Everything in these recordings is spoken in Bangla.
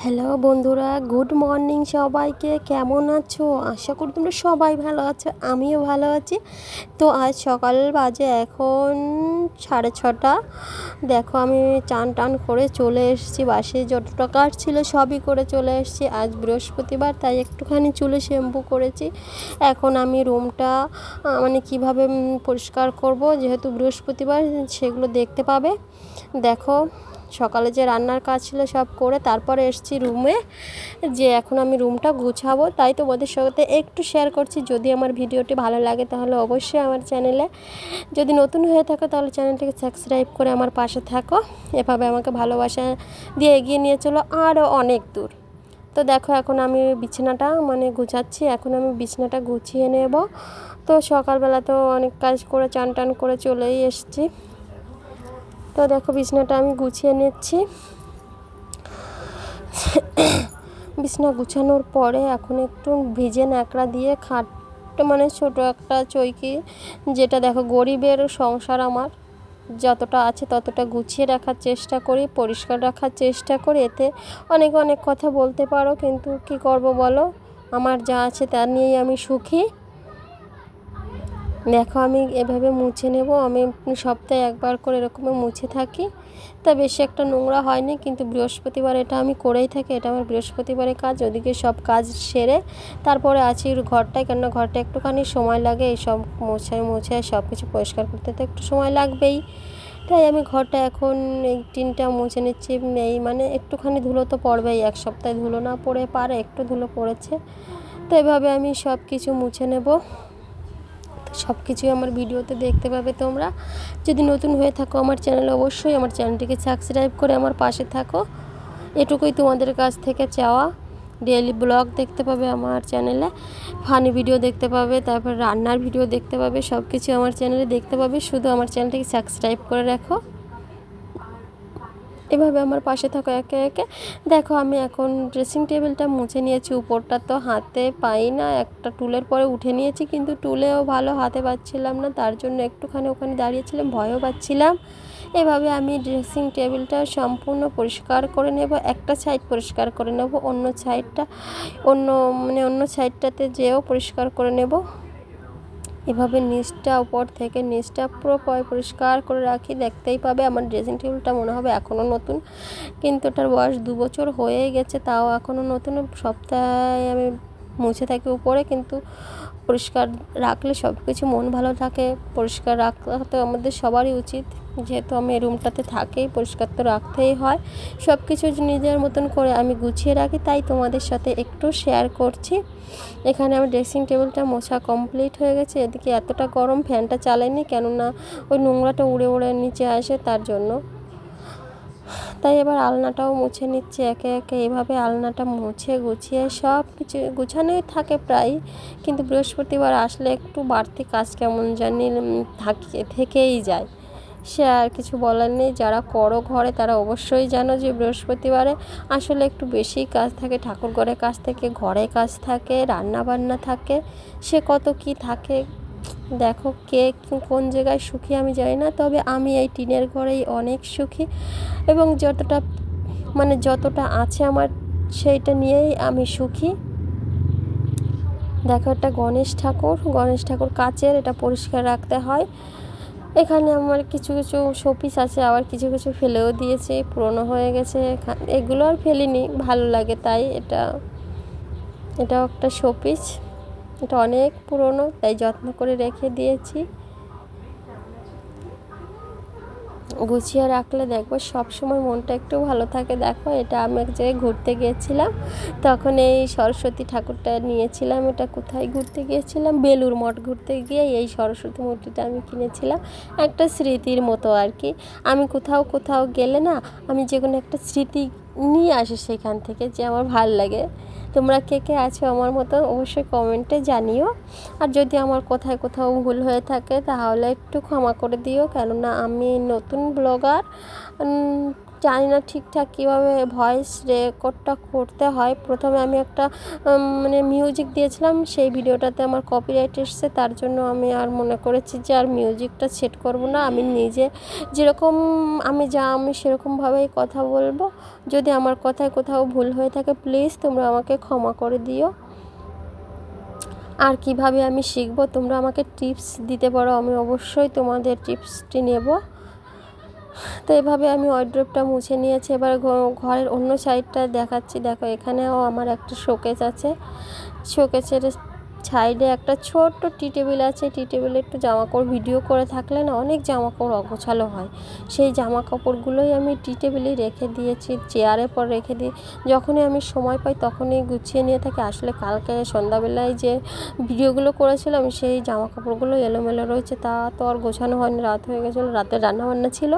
হ্যালো বন্ধুরা, গুড মর্নিং সবাইকে। কেমন আছো? আশা করি তোমরা সবাই ভালো আছো, আমিও ভালো আছি। তো আজ সকাল বাজে এখন সাড়ে ছটা। দেখো আমি চান টান করে চলে এসেছি, বাসে যতটা কাজ ছিল সবই করে চলে এসেছি। আজ বৃহস্পতিবার, তাই একটুখানি চুলে শ্যাম্পু করেছি। এখন আমি রুমটা মানে কীভাবে পরিষ্কার করব, যেহেতু বৃহস্পতিবার, সেগুলো দেখতে পাবে। দেখো সকালে যে রান্নার কাজ ছিল সব করে তারপরে এসেছি রুমে, যে এখন আমি রুমটা গুছাবো। তাই তোমাদের সাথে একটু শেয়ার করছি। যদি আমার ভিডিওটি ভালো লাগে তাহলে অবশ্যই আমার চ্যানেলে যদি নতুন হয়ে থাকো তাহলে চ্যানেলটিকে সাবস্ক্রাইব করে আমার পাশে থাকো। এভাবে আমাকে ভালোবাসা দিয়ে এগিয়ে নিয়ে চলো আরও অনেক দূর। তো দেখো এখন আমি বিছানাটা মানে গুছাচ্ছি। এখন আমি বিছানাটা গুছিয়ে নেব। তো সকালবেলা তো অনেক কাজ করে, চান টান করে চলেই এসেছি। তো দেখো বিছনাটা আমি গুছিয়ে নিচ্ছি। বিছনা গুছানোর পরে এখন একটু ভিজে ন্যাকড়া দিয়ে খাট মানে ছোট একটা চৈকি, যেটা দেখো গরিবের সংসার আমার। যতটা আছে ততটা গুছিয়ে রাখার চেষ্টা করি, পরিষ্কার রাখার চেষ্টা করি। এতে অনেক অনেক কথা বলতে পারো, কিন্তু কি করব বলো? আমার যা আছে তা নিয়েই আমি সুখী। দেখো, আমি এভাবে মুছে নেব। আমি সপ্তাহে একবার করে এরকম মুছে থাকি। তা বেশি একটা নোংরা হয়নি, কিন্তু বৃহস্পতিবার এটা আমি করেই থাকি। এটা আমার বৃহস্পতিবারের কাজ, ওদিকে সব কাজ সেরে তারপরে আছি ঘরটায়। কেননা ঘরটা একটুখানি সময় লাগে, এই সব মোছায় মোছায় সব কিছু পরিষ্কার করতে তো একটু সময় লাগবেই। তাই আমি ঘরটা এখন এই টিনটা মুছে নিচ্ছি। এই মানে একটুখানি ধুলো তো পড়বেই, এক সপ্তাহে ধুলো না পড়ে পারে, একটু ধুলো পড়েছে। তো এভাবে আমি সব কিছু মুছে নেব। সব কিছুই আমার ভিডিওতে দেখতে পাবে তোমরা। যদি নতুন হয়ে থাকো আমার চ্যানেলে, অবশ্যই আমার চ্যানেলটিকে সাবস্ক্রাইব করে আমার পাশে থাকো। এটুকুই তোমাদের কাছ থেকে চাওয়া। ডেলি ব্লগ দেখতে পাবে আমার চ্যানেলে ফানি ভিডিও দেখতে পাবে, তারপর রান্নার ভিডিও দেখতে পাবে সব কিছু আমার চ্যানেলে দেখতে পাবে। শুধু আমার চ্যানেলটিকে সাবস্ক্রাইব করে রাখো। এভাবে আমার পাশে থাকো একে একে। দেখো, আমি এখন ড্রেসিং টেবিলটা মুছে নিয়েছি, উপরটা তো হাতে পাই না একটা টুলের পরে উঠে নিয়েছি, কিন্তু টুলেও ভালো হাতে পাচ্ছিলাম না, তার জন্য একটুখানি ওখানে দাঁড়িয়েছিলাম, ভয়ও পাচ্ছিলাম। এভাবে আমি ড্রেসিং টেবিলটা সম্পূর্ণ পরিষ্কার করে নেব, একটা সাইড পরিষ্কার করে নেব, অন্য সাইডটা অন্য মানে অন্য সাইডটাতে যেও পরিষ্কার করে নেব। এভাবে নিচটা উপর থেকে নিচটা পুরো পরিষ্কার করে রাখি, দেখতেই পাবে আমার ড্রেসিং টেবিলটা মনে হবে এখনও নতুন। কিন্তু ওটার বয়স দু বছর হয়ে গেছে, তাও এখনও নতুন। সপ্তাহে আমি মুছে থাকি উপরে, কিন্তু পরিষ্কার রাখলে সব কিছু মন ভালো থাকে, পরিষ্কার রাখা তো আমাদের সবারই উচিত। যেহেতু আমি রুমটাতে থাকি, পরিষ্কার তো রাখতেই হয়। সব কিছু নিজের মতন করে আমি গুছিয়ে রাখি, তাই তোমাদের সাথে একটু শেয়ার করছি। এখানে আমার ড্রেসিং টেবিলটা মোছা কমপ্লিট হয়ে গেছে। এদিকে এতটা গরম ফ্যানটা চালাইনি, কেননা ওই নোংরাটা উড়ে উড়ে নিচে আসে, তার জন্য। তাই এবার আলনাটাও মুছে নিচ্ছে, একে একে এভাবে আলনাটা মুছে গুছিয়ে সব কিছু গুছানোই থাকে প্রায়। কিন্তু বৃহস্পতিবার আসলে একটু বাড়তি কাজ কেমন জানি থাকে, থেকেই যায়। সে আর কিছু বলার নেই, যারা করো ঘরে তারা অবশ্যই জানো যে বৃহস্পতিবারে আসলে একটু বেশি কাজ থাকে ঠাকুর ঘরে কাজ থাকে ঘরে কাজ থাকে রান্না বান্না থাকে, সে কত কি থাকে দেখো কে কোন জায়গায় সুখী আমি জানি না, তবে আমি এই টিনের ঘরেই অনেক সুখী এবং যতটা মানে যতটা আছে আমার সেইটা নিয়েই আমি সুখী। দেখো একটা গণেশ ঠাকুর গণেশ ঠাকুর কাচের, এটা পরিষ্কার রাখতে হয়। এখানে আমার কিছু কিছু শোপিস আছে, আবার কিছু কিছু ফেলেও দিয়েছি, পুরনো হয়ে গেছে। এগুলো আর ফেলিনি, ভালো লাগে তাই এটা। এটাও একটা শোপিস। এটা অনেক পুরনো, তাই যত্ন করে রেখে দিয়েছি। গুছিয়ে রাখলে দেখব সময় মনটা একটু ভালো থাকে। দেখো, এটা আমি এক জায়গায় ঘুরতে গিয়েছিলাম। তখন এই সরস্বতী ঠাকুরটা নিয়েছিলাম। এটা কোথায় ঘুরতে গিয়েছিলাম? বেলুর মঠ ঘুরতে গিয়ে এই সরস্বতী মূর্তিটা আমি কিনেছিলাম। একটা স্মৃতির মতো আর কি। আমি কোথাও কোথাও গেলে না, আমি যে কোনো একটা স্মৃতি নিয়ে আসে সেখান থেকে যে আমার ভালো লাগে। তোমরা কে কে আছো আমার মতো অবশ্যই কমেন্টে জানিও। আর যদি আমার কোথায় কোথাও ভুল হয়ে থাকে তাহলে একটু ক্ষমা করে দিও। কেননা আমি নতুন ব্লগার জানি না ঠিকঠাক কীভাবে ভয়েস রেকর্ডটা করতে হয়। প্রথমে আমি একটা মানে মিউজিক দিয়েছিলাম, সেই ভিডিওটাতে আমার কপিরাইট এসছে, তার জন্য আমি আর মনে করেছি যে আর মিউজিকটা সেট করব না। আমি নিজে যেরকম, আমি যা, আমি সেরকমভাবেই কথা বলব। যদি আমার কথায় কোথাও ভুল হয়ে থাকে প্লিজ তোমরা আমাকে ক্ষমা করে দিও। আর কীভাবে আমি শিখব, তোমরা আমাকে টিপস দিতে পারো, আমি অবশ্যই তোমাদের টিপসটি নেব। তো এভাবে আমি ওয়ার্ড্রপটা মুছে নিয়েছি। এবার ঘরের অন্য সাইডটা দেখাচ্ছি। দেখো, এখানেও আমার একটা শোকেস আছে। শোকেসের সাইডে একটা ছোট্ট টি টেবিল আছে, টি টেবিলে একটু জামা কাপড় ভিডিও করে থাকলে না অনেক জামা কাপড় অগোছালো হয়। সেই জামা কাপড়গুলোই আমি টি টেবিলে রেখে দিয়েছি চেয়ারের পর রেখে দিই। যখনই আমি সময় পাই তখনই গুছিয়ে নিয়ে থাকি। আসলে কালকে সন্ধ্যাবেলায় যে ভিডিওগুলো করেছিলাম, সেই জামা কাপড়গুলো এলোমেলো রয়েছে, তা তো আর গোছানো হয়নি। রাত হয়ে গেছিল, রাতে রান্নাবান্না ছিল।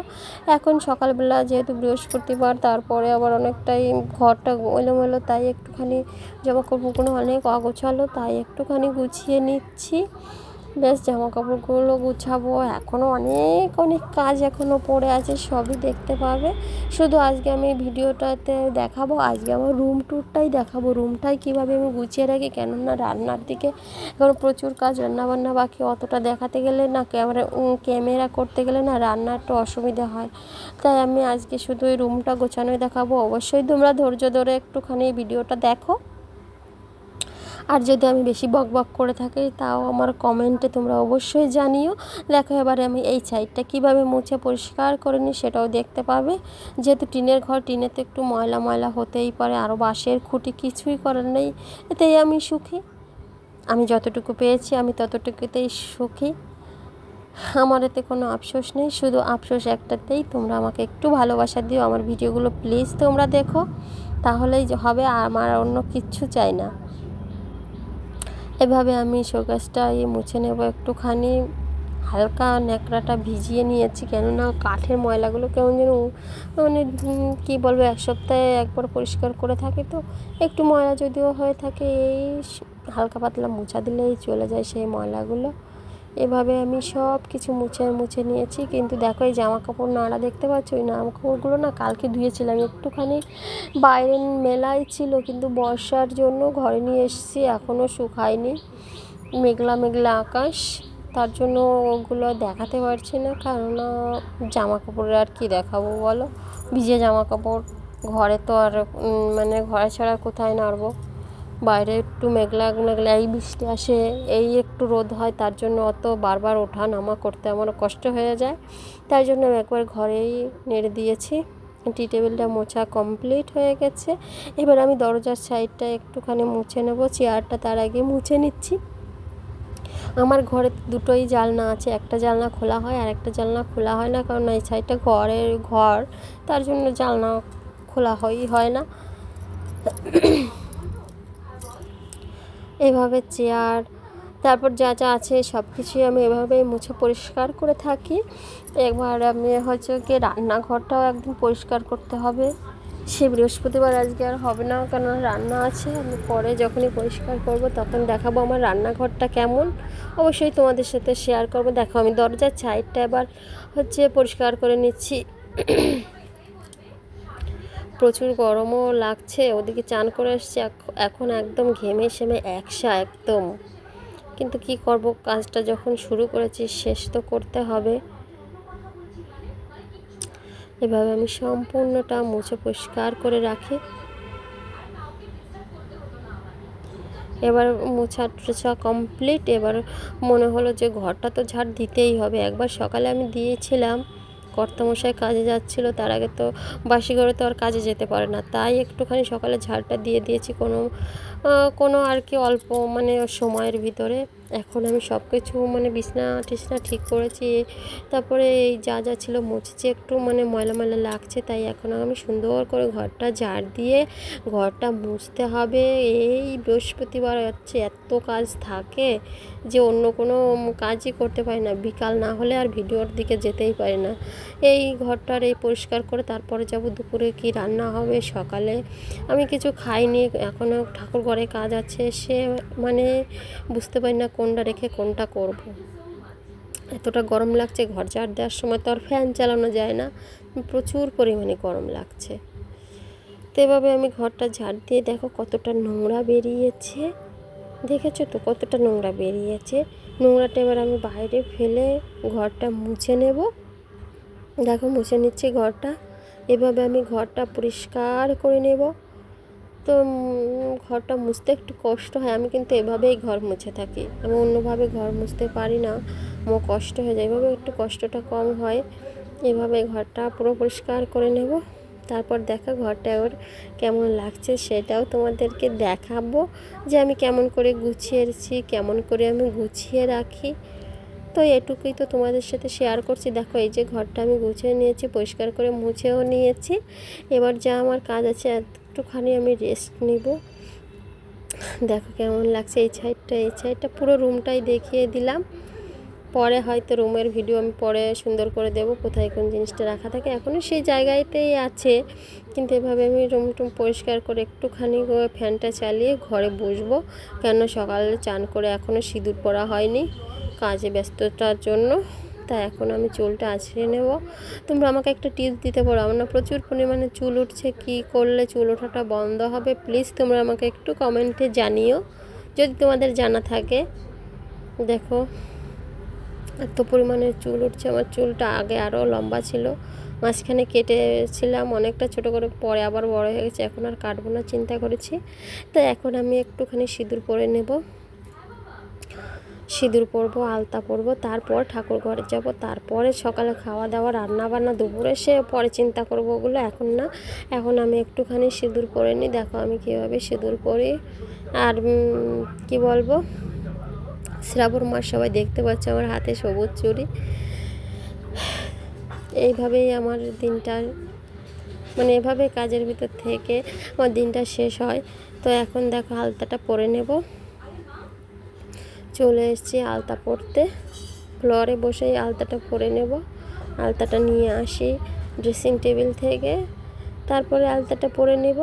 এখন সকালবেলা যেহেতু বৃহস্পতিবার, তারপরে আবার অনেকটাই ঘরটা এলোমেলো, তাই একটুখানি জামা কাপড়গুলো অনেক অগোছালো, তাই একটুখানি গুছিয়ে নিচ্ছি। বেশ জামা কাপড়গুলো গুছাবো। এখনও অনেক অনেক কাজ এখনও পড়ে আছে, সবই দেখতে পাবে। শুধু আজকে আমি ভিডিওটাতে দেখাবো, আজকে আমার রুম ট্যুরটাই দেখাবো। রুমটাই কীভাবে আমি গুছিয়ে রাখি, কেননা রান্নার দিকে এখন প্রচুর কাজ, রান্নাবান্না বাকি অতটা দেখাতে গেলে না, ক্যামেরা ক্যামেরা করতে গেলে না রান্নার একটু অসুবিধা হয়। তাই আমি আজকে শুধু ওই রুমটা গোছানোই দেখাবো। অবশ্যই তোমরা ধৈর্য ধরে একটুখানি ভিডিওটা দেখো। আর যদি আমি বেশি বক বক করে থাকি, তাও আমার কমেন্টে তোমরা অবশ্যই জানিও। দেখো এবারে আমি এই সাইডটা কীভাবে মুছে পরিষ্কার করে নিই সেটাও দেখতে পাবে। যেহেতু টিনের ঘর টিনেতে একটু ময়লা ময়লা হতেই পারে আরও বাঁশের খুঁটি কিছুই করার নেই, এতেই আমি সুখী। আমি যতটুকু পেয়েছি, আমি ততটুকুতেই সুখী। আমার এতে কোনো আফসোস নেই, শুধু আফসোস একটাতেই তোমরা আমাকে একটু ভালোবাসা দিও। আমার ভিডিওগুলো প্লিজ তোমরা দেখো, তাহলেই হবে আমার অন্য কিচ্ছু চাই না। এভাবে আমি শোকেসটা এই মুছে নেব একটুখানি। হালকা ন্যাকড়াটা ভিজিয়ে নিয়েছি, কেননা কাঠের ময়লাগুলো কেমন যেন মানে কী বলব, এক সপ্তাহে একবার পরিষ্কার করে থাকে তো, একটু ময়লা যদিও হয়ে থাকে, এই হালকা পাতলা মোছা দিলেই চলে যায় সেই ময়লাগুলো। এভাবে আমি সব কিছু মুছে মুছে নিয়েছি। কিন্তু দেখো, এই জামা কাপড় নাড়া দেখতে পাচ্ছ? ওই জামা কাপড়গুলো না কালকে ধুয়েছিলাম। একটুখানি বাইরে মেলাই ছিল, কিন্তু বর্ষার জন্য ঘরে নিয়ে এসেছি এখনও শুকায়নি। মেঘলা মেঘলা আকাশ। তার জন্য ওগুলো দেখাতে পারছি না কারণ জামা কাপড় আর কি দেখাবো বলো? ভিজে জামা কাপড় ঘরে তো আর মানে ঘরে ছাড়া কোথায় নাড়বো? বাইরে একটু মেঘলা মেঘলা, এই বৃষ্টি আসে, এই একটু রোদ হয়, তার জন্য অত বারবার ওঠা নামা করতে আমার কষ্ট হয়ে যায়। তাই জন্য আমি একবার ঘরেই নেড়ে দিয়েছি। টি টেবিলটা মোছা কমপ্লিট হয়ে গেছে। এবার আমি দরজার সাইডটা একটুখানি মুছে নেব, চেয়ারটা তার আগে মুছে নিচ্ছি। আমার ঘরে দুটোই জালনা আছে, একটা জানলা খোলা হয় আর একটা জানলা খোলা হয় না, কারণ এই সাইডটা ঘরের ঘর, তার জন্য জালনা খোলা হয়ই হয় না। এভাবে চেয়ার, তারপর যা যা আছে সব কিছুই আমি এভাবেই মুছে পরিষ্কার করে থাকি। এবার আমি হচ্ছে কি রান্নাঘরটাও একদম পরিষ্কার করতে হবে। সে বৃহস্পতিবার আজকে আর হবে না কারণ রান্না আছে। আমি পরে যখনই পরিষ্কার করব তখন দেখাবো আমার রান্নাঘরটা কেমন। অবশ্যই তোমাদের সাথে শেয়ার করব। দেখো আমি দরজার সাইডটা এবার হচ্ছে পরিষ্কার করে নিচ্ছি। প্রচুর গরমও লাগছে, ওদিকে চান করে এখ- এখন একদম ঘেমে সেমে একসা একদম। কিন্তু কি করব, কাজটা যখন শুরু করেছি শেষ তো করতে হবে। এভাবে আমি সম্পূর্ণটা মুছে পরিষ্কার করে রাখি। এবার মোছা টোছা কমপ্লিট, এবার মনে হলো যে ঘরটা তো ঝাড় দিতেই হবে। একবার সকালে আমি দিয়েছিলাম কর্তামশাই কাজে যাচ্ছিল, তার আগে তো বাসি ঘরে তো আর কাজে যেতে পারে না। তাই একটুখানি সকালে ঝাড়টা দিয়ে দিয়েছি কোনো কোনো আর কি অল্প মানে সময়ের ভিতরে। এখন আমি সব কিছু মানে বিছনা টিছনা ঠিক করেছি। তারপরে এই যা যা ছিল মুছেছি, একটু মানে ময়লা ময়লা লাগছে, তাই এখন আমি সুন্দর করে ঘরটা ঝাড় দিয়ে ঘরটা মুছতে হবে। এই বৃহস্পতিবার হচ্ছে এত কাজ থাকে যে অন্য কোনো কাজই করতে পারি না। বিকাল না হলে আর ভিডিওর দিকে যেতেই পারি না। এই ঘরটার এই পরিষ্কার করে তারপরে যাব দুপুরে কি রান্না হবে সকালে। আমি কিছু খাইনি এখনও ঠাকুর ঘরে কাজ আছে। সে মানে বুঝতে পারি না কোনটা রেখে কোনটা করব। এতটা গরম লাগছে, ঘর ঝাড় দেওয়ার সময় তো আর ফ্যান চালানো যায় না। প্রচুর পরিমাণে গরম লাগছে। তো এভাবে আমি ঘরটা ঝাড় দিয়ে দেখো কতটা নোংরা বেরিয়েছে। দেখেছ তো কতটা নোংরা বেরিয়েছে। নোংরাটা এবার আমি বাইরে ফেলে ঘরটা মুছে নেব। দেখো মুছে নিচ্ছি ঘরটা। এভাবে আমি ঘরটা পরিষ্কার করে নেব। তো ঘরটা মুছতে একটু কষ্ট হয়। আমি কিন্তু এভাবেই ঘর মুছে থাকি। আমি অন্যভাবে ঘর মুছতে পারি না। আমার কষ্ট হয়ে যায়। এভাবে একটু কষ্টটা কম হয়। এভাবে ঘরটা পুরো পরিষ্কার করে নেব। তারপর দেখা ঘরটা এবার কেমন লাগছে সেটাও তোমাদেরকে দেখাবো যে আমি কেমন করে গুছিয়েছি কেমন করে আমি গুছিয়ে রাখি। তো এটুকুই তো তোমাদের সাথে শেয়ার করছি। দেখো, এই যে ঘরটা আমি গুছিয়ে নিয়েছি, পরিষ্কার করে মুছেও নিয়েছি। এবার যা আমার কাজ আছে একটুখানি আমি রেস্ট নিব। দেখো কেমন লাগছে এই সাইডটা এই সাইডটা পুরো রুমটাই দেখিয়ে দিলাম। পরে হয়তো রুমের ভিডিও আমি পরে সুন্দর করে দেব, কোথায় কোন জিনিসটা রাখা থাকে। এখনও সেই জায়গাতেই আছে, কিন্তু এভাবে আমি রুম টুম পরিষ্কার করে একটুখানি ফ্যানটা চালিয়ে ঘরে বসবো। কেন সকালে চান করে এখনও সিঁদুর পরা হয়নি, কাজে ব্যস্ততার জন্য। তাই এখন আমি চুলটা আছড়ে নেব। তোমরা আমাকে একটা টিপস দিতে পারো। আমার না প্রচুর পরিমাণে চুল উঠছে। কী করলে চুল ওঠাটা বন্ধ হবে? প্লিজ তোমরা আমাকে একটু কমেন্টে জানিও। যদি তোমাদের জানা থাকে। দেখো, এত পরিমাণে চুল উঠছে। আমার চুলটা আগে আরও লম্বা ছিল। মাঝখানে কেটেছিলাম অনেকটা, ছোট করে। পরে আবার বড় হয়ে গেছে। এখন আর কাটবো না, চিন্তা করেছি। তো এখন আমি একটুখানি সিঁদুর পরে নেব। সিঁদুর পরবো, আলতা পরবো, তারপর ঠাকুর ঘরে যাব, তারপরে সকালে খাওয়া দাওয়া রান্না বান্না দুপুরে সে পরে চিন্তা করব ওগুলো। এখন না, এখন আমি একটুখানি সিঁদুর পরে নিই, দেখো আমি কীভাবে সিঁদুর পরি। আর কি বলব, শ্রাবণ মাস সবাই দেখতে পাচ্ছে আমার হাতে সবুজ চুড়ি। এইভাবেই আমার দিনটা মানে এভাবে কাজের ভিতর থেকে আমার দিনটা শেষ হয়। তো এখন দেখো আলতাটা পরে নেব। চলে এসেছি আলতা পরতে। ফ্লোরে বসেই আলতাটা পরে নেব। আলতাটা নিয়ে আসি ড্রেসিং টেবিল থেকে। তারপরে আলতাটা পরে নেব।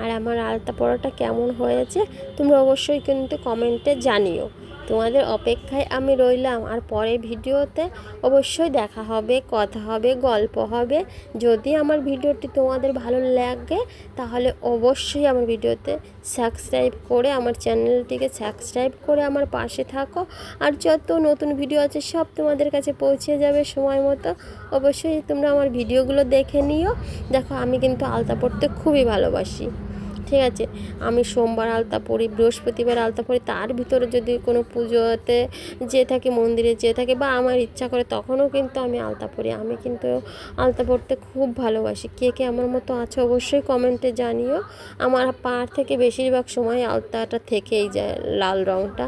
আর আমার আলতা পরাটা কেমন হয়েছে তোমরা অবশ্যই কিন্তু কমেন্টে জানিও। তোমাদের অপেক্ষায় আমি রইলাম। আর পরের ভিডিওতে অবশ্যই দেখা হবে, কথা হবে, গল্প হবে। যদি আমার ভিডিওটি তোমাদের ভালো লাগে, তাহলে অবশ্যই আমার ভিডিওতে সাবস্ক্রাইব করে আমার চ্যানেলটিকে সাবস্ক্রাইব করে আমার পাশে থাকো। আর যত নতুন ভিডিও আছে, সব তোমাদের কাছে পৌঁছে যাবে সময় মতো। অবশ্যই তোমরা আমার ভিডিওগুলো দেখে নিও। দেখো, আমি কিন্তু আলতা পড়তে খুবই ভালোবাসি। ঠিক আছে, আমি সোমবার আলতা পড়ি বৃহস্পতিবার আলতা পড়ি তার ভিতরে যদি কোনো পুজোতে যেয়ে থাকি, মন্দিরে যেয়ে থাকি বা আমার ইচ্ছা করে, তখনও কিন্তু আমি আলতা পড়ি আমি কিন্তু আলতা পড়তে খুব ভালোবাসি। কে কে আমার মতো আছে অবশ্যই কমেন্টে জানিও। আমার পাড় থেকে বেশিরভাগ সময় আলতাটা থেকেই যায়, লাল রঙটা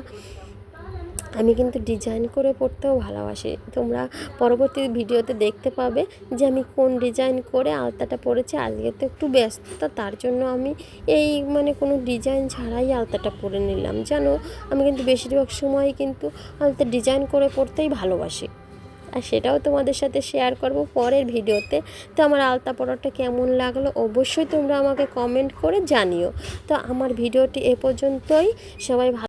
আমি কিন্তু ডিজাইন করে পড়তেও ভালোবাসি। তোমরা পরবর্তী ভিডিওতে দেখতে পাবে যে আমি কোন ডিজাইন করে আলতাটা পরেছি, আজকে তো একটু ব্যস্ততা, তার জন্য আমি এই মানে কোনো ডিজাইন ছাড়াই আলতাটা পরে নিলাম। জানো, আমি কিন্তু বেশিরভাগ সময় কিন্তু আলতা ডিজাইন করে পড়তেই ভালোবাসি। আর সেটাও তোমাদের সাথে শেয়ার করব পরের ভিডিওতে। তো আমার আলতা পড়াটা কেমন লাগল অবশ্যই তোমরা আমাকে কমেন্ট করে জানিও। তো আমার ভিডিওটি এ পর্যন্তই। সবাই ভালো